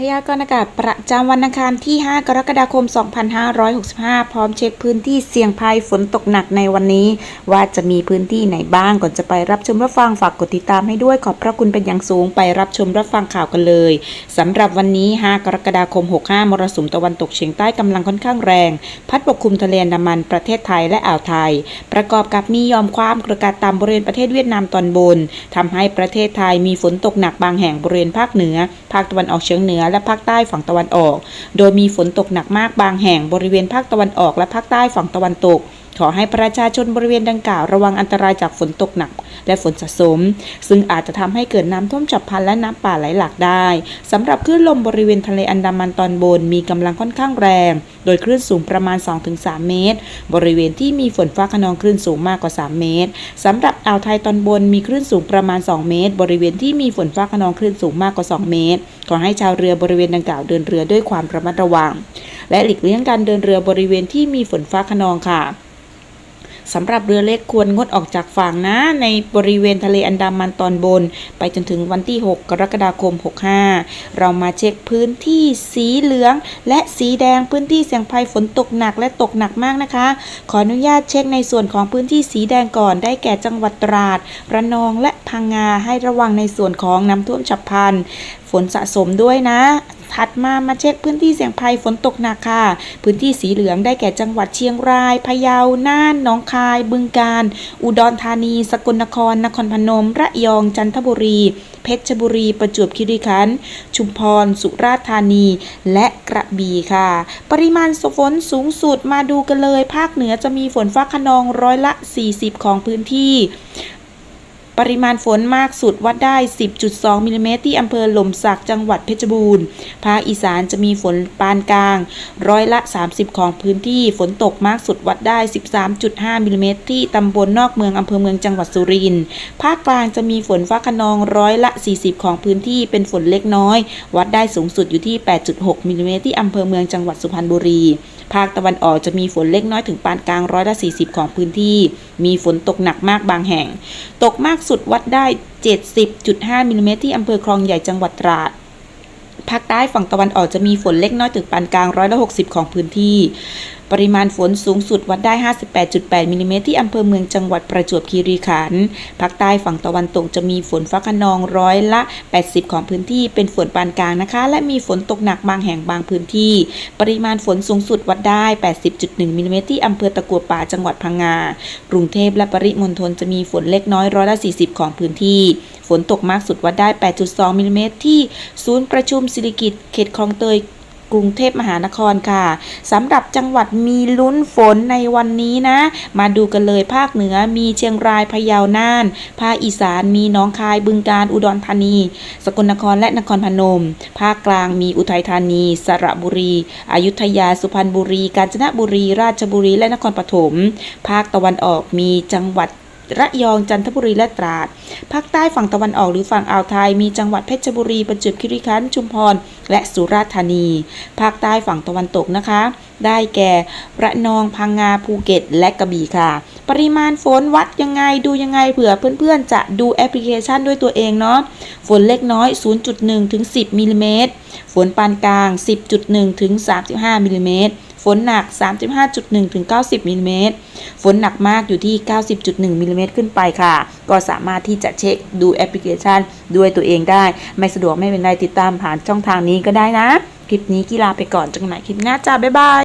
พยากรณ์อากาศประจำวันอังคารที่ 5 กรกฎาคม 2565 พร้อมเช็คพื้นที่เสี่ยงภัยฝนตกหนักในวันนี้ ว่าจะมีพื้นที่ไหนบ้างก่อนจะไปรับชมรับฟังฝากกดติดตามให้ด้วยขอบพระคุณเป็นอย่างสูงไปรับชมรับฟังข่าวกันเลยสำหรับวันนี้ 5 กรกฎาคม 65 มรสุมตะวันตกเฉียงใต้กำลังค่อนข้างแรง พัดปกคลุมทะเลอันดามันประเทศไทยและอ่าวไทย ประกอบกับมียอมความกระกาศต่ำบริเวณประเทศเวียดนามตอนบนทำให้ประเทศไทยมีฝนตกหนักบางแห่งบริเวณภาคเหนือ ภาคตะวันออกเฉียงเหนือและภาคใต้ฝั่งตะวันออก โดยมีฝนตกหนักมากบางแห่งบริเวณภาคตะวันออกและภาคใต้ฝั่งตะวันตก ขอให้ประชาชนบริเวณดังกล่าวระวังอันตรายจากฝนตกหนัก และฝนสะสม ซึ่งอาจจะทำให้เกิดน้ำท่วมฉับพลันและน้ำป่าไหลหลากได้สำหรับคลื่นลมบริเวณทะเลอันดามันตอนบนมีกำลังค่อนข้างแรง โดยคลื่นสูงประมาณ 2-3 เมตร บริเวณที่มีฝนฟ้าขนองคลื่นสูงมากกว่า 3 เมตรสำหรับอ่าวไทยตอนบนมีคลื่นสูงประมาณ 2 เมตร บริเวณที่มีฝนฟ้าขนองคลื่นสูงมากกว่า 2 เมตร ขอให้ชาวเรือบริเวณดังกล่าวเดินเรือด้วยความระมัดระวัง และหลีกเลี่ยงการเดินเรือบริเวณที่มีฝนฟ้าขนองค่ะ สำหรับเรือเล็กควรงดออกจากฝั่งนะ ในบริเวณทะเลอันดามันตอนบน ไปจนถึงวันที่ 6 กรกฎาคม 65 เรามาเช็คพื้นที่สีเหลือง และสีแดงพื้นที่เสี่ยงภัยฝนตกหนักและตกหนักมากนะคะ ขออนุญาตเช็คในส่วนของพื้นที่สีแดงก่อนได้แก่จังหวัดตราด ระนองและพังงาให้ระวังในส่วนของน้ำท่วมฉับพลันฝนสะสมด้วยนะ ถัดมามาเช็คพื้นที่เสี่ยงภัยฝนตกหนักค่ะ พื้นที่สีเหลืองได้แก่จังหวัดเชียงรายพะเยาน่านหนองคาย บึงกาฬอุดรธานี สกลนคร นครพนม ระยอง จันทบุรี เพชรบุรี ประจวบคีรีขันธ์ชุมพร สุราษฎร์ธานี และกระบี่ค่ะ ปริมาณฝนสูงสุดมาดูกันเลย ภาคเหนือจะมีฝนฟ้าขนองร้อยละ 40 ของพื้นที่ ปริมาณฝนมากสุดวัดได้ 10.2มิลลิเมตรที่อำเภอหล่มสักจังหวัดเพชรบูรณ์ภาคอีสานจะมีฝนปานกลาง ร้อยละ 30 ของพื้นที่ฝนตกมากสุดวัดได้ 13.5มิลลิเมตรที่ตำบลนอกเมืองอำเภอเมืองจังหวัดสุรินทร์ภาคกลางจะมีฝนฟ้าขนองร้อยละ 40 ของพื้นที่เป็นฝนเล็กน้อย วัดได้สูงสุดอยู่ที่ 8.6มิลลิเมตรที่อำเภอเมืองจังหวัดสุพรรณบุรี ภาคตะวันออกจะมีฝนเล็กน้อยถึงปานกลางร้อยละ 40 ของพื้นที่ มีฝนตกหนักมากบางแห่ง ตกมากสุดวัดได้ 70.5มิลลิเมตรที่อำเภอคลองใหญ่จังหวัดตราด ภาคใต้ฝั่งตะวันออกจะมีฝนเล็กน้อยถึงปานกลางร้อยละ60 ของพื้นที่ ปริมาณฝนสูงสุดวัดได้ 58.8 มิลลิเมตรที่อำเภอเมืองจังหวัดประจวบคีรีขันธ์ ภาคใต้ฝั่งตะวันตกจะมีฝนฟ้าคะนองร้อยละ 80 ของพื้นที่ เป็นฝนปานกลางนะคะ และมีฝนตกหนักบางแห่งบางพื้นที่ ปริมาณฝนสูงสุดวัดได้ 80.1 มิลลิเมตรที่อำเภอตะกัวป่าจังหวัดพังงา กรุงเทพและปริมณฑลจะมีฝนเล็กน้อยร้อยละ 40 ของพื้นที่ ฝนตกมากสุดวัดได้ 8.2มิลลิเมตรที่ศูนย์ประชุมสิริกิติ์เขตคลองเตยกรุงเทพมหานครค่ะสำหรับจังหวัดมีลุ้นฝนในวันนี้นะ มาดูกันเลยภาคเหนือมีเชียงรายพะเยาน่าน ภาคอีสานมีน้องคายบึงกาฬอุดรธานี สกลนครและนครพนม ภาคกลางมีอุทัยธานี สระบุรี อยุธยาสุพรรณบุรี กาญจนบุรี ราชบุรีและนครปฐมภาคตะวันออกมีจังหวัด ระยองจันทบุรีและตราด ภาคใต้ฝั่งตะวันออกหรือฝั่งอ่าวไทย มีจังหวัดเพชรบุรีประจวบคีรีขันธ์ชุมพร และสุราษฎร์ธานี ภาคใต้ฝั่งตะวันตกนะคะ ได้แก่ระนองพังงาภูเก็ต และกระบี่ค่ะ ปริมาณฝนวัดยังไงดูยังไงเผื่อเพื่อนๆ จะดูแอปพลิเคชันด้วยตัวเองเนาะฝนเล็กน้อย 0.1ถึง10มิลลิเมตรฝนปานกลาง 10.1ถึง35มิลลิเมตร ฝนหนัก 35.1 ถึง 90มิลลิเมตร ฝนหนักมากอยู่ที่ 90.1มิลลิเมตรขึ้นไปค่ะ ก็สามารถที่จะเช็คดูแอปพลิเคชันด้วยตัวเองได้ ไม่สะดวกไม่เป็นไรติดตามผ่านช่องทางนี้ก็ได้นะ คลิปนี้กีฬาไปก่อนจังไหนคลิปหน้าจ้าบ๊ายบาย